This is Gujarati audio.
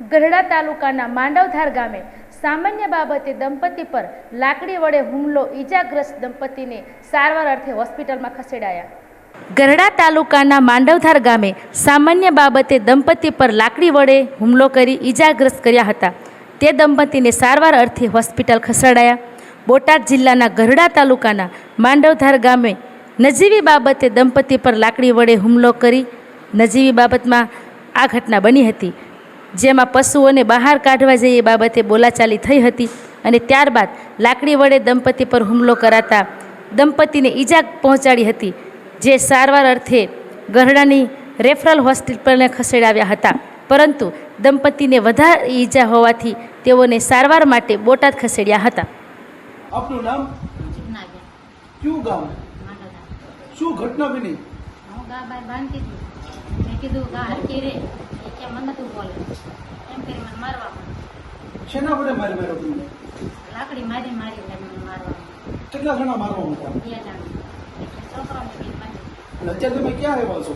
ગઢડા તાલુકાના માંડવધાર ગામે સામાન્ય બાબતે દંપતી પર લાકડી વડે હુમલો ઈજાગ્રસ્ત દંપતીને સારવાર અર્થે હોસ્પિટલમાં ખસેડાયા. ગઢડા તાલુકાના માંડવધાર ગામે સામાન્ય બાબતે દંપતી પર લાકડી વડે હુમલો કરી ઈજાગ્રસ્ત કર્યા હતા. તે દંપતીને સારવાર અર્થે હોસ્પિટલ ખસેડાયા. બોટાદ જિલ્લાના ગઢડા તાલુકાના માંડવધાર ગામે નજીવી બાબતે દંપતી પર લાકડી વડે હુમલો કરી નજીવી બાબતમાં આ ઘટના બની હતી. જેમાં પશુઓને બહાર કાઢવા જઈએ બાબતે બોલાચાલી થઈ હતી અને ત્યારબાદ લાકડી વડે દંપતી પર હુમલો કરાતા દંપતીને ઈજા પહોંચાડી હતી જે સારવાર અર્થે ગરડાની રેફરલ હોસ્પિટલને ખસેડાવ્યા હતા. પરંતુ દંપતીને વધારે ઈજા હોવાથી તેઓને સારવાર માટે બોટાદ ખસેડ્યા હતા. આપનું નામ? ક્યુ ગામ? શું ઘટના બની? હું ગા બાર બાંધતી હતી મેં કીધું ગા હરકી રે એ કે મને તું બોલે એમ કરી મને મારવા માંડ્યો. શેના વડે મારી માર્યો તમને? લાકડી મારી મારી મને મારવા. કેટલા જણા મારવા હતા બે જણા. છોકરાને અને અત્યારે તમે ક્યાં રહેવા છો?